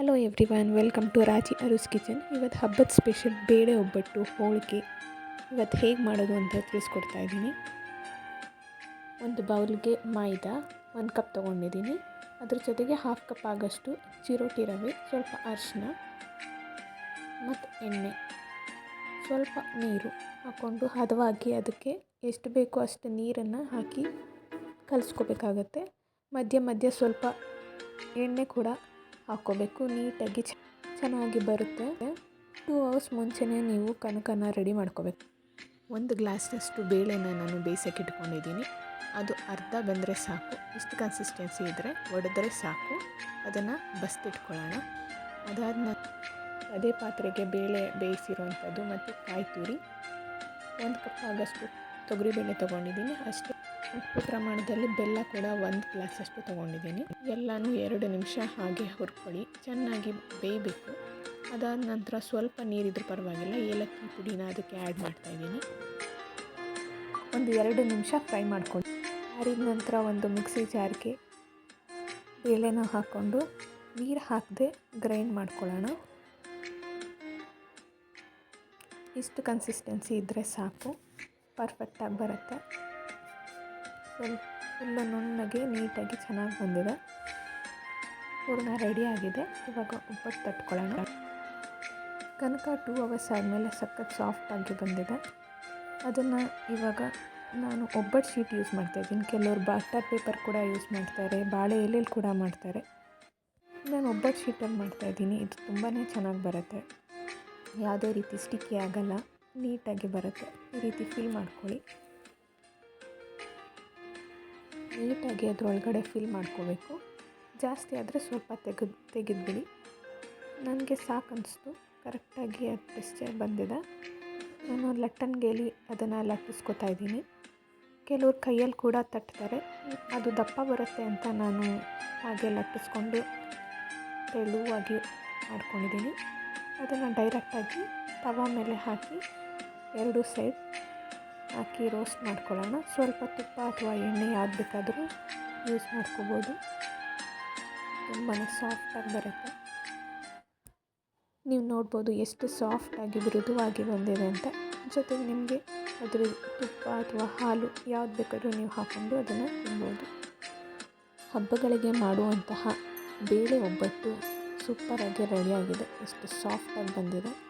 Hello everyone welcome to Raji Aru's kitchen ಇವತ್ತು ಹಬ್ಬದ special ಬೇಳೆ ಒಬ್ಬಟ್ಟು, ಹೋಳಿಗೆ. ಇವತ್ತು ಹೇಗೆ ಮಾಡೋದು ಅಂತ ತಿಳಿಸ್ಕೊಡ್ತಾ ಇದ್ದೀನಿ. ಒಂದು ಬೌಲ್ಗೆ ಮೈದಾ, ಒಂದು ಕಪ್ ತೊಗೊಂಡಿದ್ದೀನಿ. ಅದ್ರ ಜೊತೆಗೆ ಹಾಫ್ ಕಪ್ ಆಗೋಷ್ಟು ಚಿರೋಟಿ ರವೆ, ಸ್ವಲ್ಪ ಅರಿಶಿನ ಮತ್ತು ಎಣ್ಣೆ. ಸ್ವಲ್ಪ ನೀರು ಹಾಕ್ಕೊಂಡು ಹದವಾಗಿ ಅದಕ್ಕೆ ಎಷ್ಟು ಬೇಕೋ ಅಷ್ಟು ನೀರನ್ನು ಹಾಕಿ ಕಲಿಸ್ಕೋಬೇಕಾಗತ್ತೆ. ಮಧ್ಯ ಮಧ್ಯ ಸ್ವಲ್ಪ ಎಣ್ಣೆ ಕೂಡ ಹಾಕ್ಕೋಬೇಕು, ನೀಟಾಗಿ ಚೆನ್ನಾಗಿ ಬರುತ್ತೆ. ಟೂ ಅವರ್ಸ್ ಮುಂಚೆನೇ ನೀವು ಕನಕನ ರೆಡಿ ಮಾಡ್ಕೋಬೇಕು. ಒಂದು ಗ್ಲಾಸ್ನಷ್ಟು ಬೇಳೆನ ನಾನು ಬೇಯಿಸೋಕೆ ಇಟ್ಕೊಂಡಿದ್ದೀನಿ. ಅದು ಅರ್ಧ ಬಂದರೆ ಸಾಕು. ಇಷ್ಟು ಕನ್ಸಿಸ್ಟೆನ್ಸಿ ಇದ್ದರೆ ಒಡೆದ್ರೆ ಸಾಕು. ಅದನ್ನು ಬಸ್ತಿಟ್ಕೊಳ್ಳೋಣ. ಅದಾದ ಅದೇ ಪಾತ್ರೆಗೆ ಬೇಳೆ ಬೇಯಿಸಿರುವಂಥದ್ದು ಮತ್ತು ಕಾಯಿ ತುರಿ ಒಂದು ಕಪ್ ಆಗಷ್ಟು ತೊಗರಿಬೇಳೆ ತೊಗೊಂಡಿದ್ದೀನಿ. ಅಷ್ಟೇ. ಉಪ್ಪು ಪ್ರಮಾಣದಲ್ಲಿ ಬೆಲ್ಲ ಕೂಡ ಒಂದು ಗ್ಲಾಸಷ್ಟು ತೊಗೊಂಡಿದ್ದೀನಿ. ಎಲ್ಲನೂ ಎರಡು ನಿಮಿಷ ಹಾಗೆ ಹುರ್ಕೊಳ್ಳಿ. ಚೆನ್ನಾಗಿ ಬೇಯಬೇಕು. ಅದಾದ ನಂತರ ಸ್ವಲ್ಪ ನೀರಿದ್ರೂ ಪರವಾಗಿಲ್ಲ. ಏಲಕ್ಕಿ ಪುಡಿನ ಅದಕ್ಕೆ ಆ್ಯಡ್ ಮಾಡ್ತಾಯಿದ್ದೀನಿ ಒಂದು ಎರಡು ನಿಮಿಷ ಫ್ರೈ ಮಾಡಿಕೊಂಡು ಆರಿದ ನಂತರ ಒಂದು ಮಿಕ್ಸಿ ಜಾರ್ಗೆ ಬೇಳೆನ ಹಾಕ್ಕೊಂಡು ನೀರು ಹಾಕದೆ ಗ್ರೈಂಡ್ ಮಾಡ್ಕೊಳ್ಳೋಣ. ಇಷ್ಟು ಕನ್ಸಿಸ್ಟೆನ್ಸಿ ಇದ್ದರೆ ಸಾಕು. ಪರ್ಫೆಕ್ಟಾಗಿ ಬರುತ್ತೆ. ಫುಲ್ಲ ನುಣ್ಣಗೆ ನೀಟಾಗಿ ಚೆನ್ನಾಗಿ ಬಂದಿದೆ. ಹೂರ್ಣ ರೆಡಿಯಾಗಿದೆ ಇವಾಗ ಒಬ್ಬಟ್ಟು ತಟ್ಕೊಳ್ಳೋಣ. ಕನಕ ಟೂ ಅವರ್ಸ್ ಆದಮೇಲೆ ಸಖತ್ ಸಾಫ್ಟಾಗಿ ಬಂದಿದೆ. ಅದನ್ನು ಇವಾಗ ನಾನು ಒಬ್ಬಟ್ಟು ಶೀಟ್ ಯೂಸ್ ಮಾಡ್ತಾಯಿದ್ದೀನಿ ಕೆಲವರು ಬಾಟರ್ ಪೇಪರ್ ಕೂಡ ಯೂಸ್ ಮಾಡ್ತಾರೆ. ಬಾಳೆ ಎಲೆಯಲ್ಲಿ ಕೂಡ ಮಾಡ್ತಾರೆ. ನಾನು ಒಬ್ಬಟ್ಟು ಶೀಟಲ್ಲಿ ಮಾಡ್ತಾಯಿದ್ದೀನಿ ಇದು ತುಂಬಾ ಚೆನ್ನಾಗಿ ಬರುತ್ತೆ. ಯಾವುದೇ ರೀತಿ ಸ್ಟಿಕ್ಕಿ ಆಗಲ್ಲ. ನೀಟಾಗಿ ಬರುತ್ತೆ. ಈ ರೀತಿ ಫಿಲ್ ಮಾಡ್ಕೊಳ್ಳಿ. ನೀಟಾಗಿ ಅದರೊಳಗಡೆ ಫಿಲ್ ಮಾಡ್ಕೋಬೇಕು. ಜಾಸ್ತಿ ಆದರೆ ಸ್ವಲ್ಪ ತೆಗೆದು, ತೆಗೆದ್ಬಿಡಿ. ನನಗೆ ಸಾಕು ಅನಿಸ್ತು ಕರೆಕ್ಟಾಗಿ ಅದು ಟೆಸ್ಚರ್ ಬಂದಿದೆ. ನಾನು ಲಟ್ಟನ್ಗೇಲಿ ಅದನ್ನು ಲಟ್ಟಿಸ್ಕೊತಾ ಇದ್ದೀನಿ. ಕೆಲವ್ರು ಕೈಯಲ್ಲಿ ಕೂಡ ತಟ್ತಾರೆ. ಅದು ದಪ್ಪ ಬರುತ್ತೆ ಅಂತ ನಾನು ಹಾಗೆ ಲಟ್ಟಿಸ್ಕೊಂಡು ತೆಳುವಾಗಿ ಮಾಡ್ಕೊಂಡಿದ್ದೀನಿ. ಅದನ್ನು ಡೈರೆಕ್ಟಾಗಿ ತವಾ ಮೇಲೆ ಹಾಕಿ ಎರಡು ಸೈಡ್ ಹಾಕಿ ರೋಸ್ಟ್ ಮಾಡ್ಕೊಳ್ಳೋಣ. ಸ್ವಲ್ಪ ತುಪ್ಪ ಅಥವಾ ಎಣ್ಣೆ ಯಾವ್ದು ಬೇಕಾದರೂ ಯೂಸ್ ಮಾಡ್ಕೋಬೋದು ತುಂಬಾ ಸಾಫ್ಟಾಗಿ ಬರುತ್ತೆ. ನೀವು ನೋಡ್ಬೋದು ಎಷ್ಟು ಸಾಫ್ಟಾಗಿ ಮೃದುವಾಗಿ ಬಂದಿದೆ ಅಂತ. ಜೊತೆಗೆ ನಿಮಗೆ ಅದರ ತುಪ್ಪ ಅಥವಾ ಹಾಲು ಯಾವ್ದು ಬೇಕಾದರೂ ನೀವು ಹಾಕ್ಕೊಂಡು ಅದನ್ನು ತಿನ್ಬೋದು. ಹಬ್ಬಗಳಿಗೆ ಮಾಡುವಂತಹ ಬೇಳೆ ಒಬ್ಬಟ್ಟು ಸೂಪರಾಗಿ ರೆಡಿಯಾಗಿದೆ ಎಷ್ಟು ಸಾಫ್ಟಾಗಿ ಬಂದಿದೆ.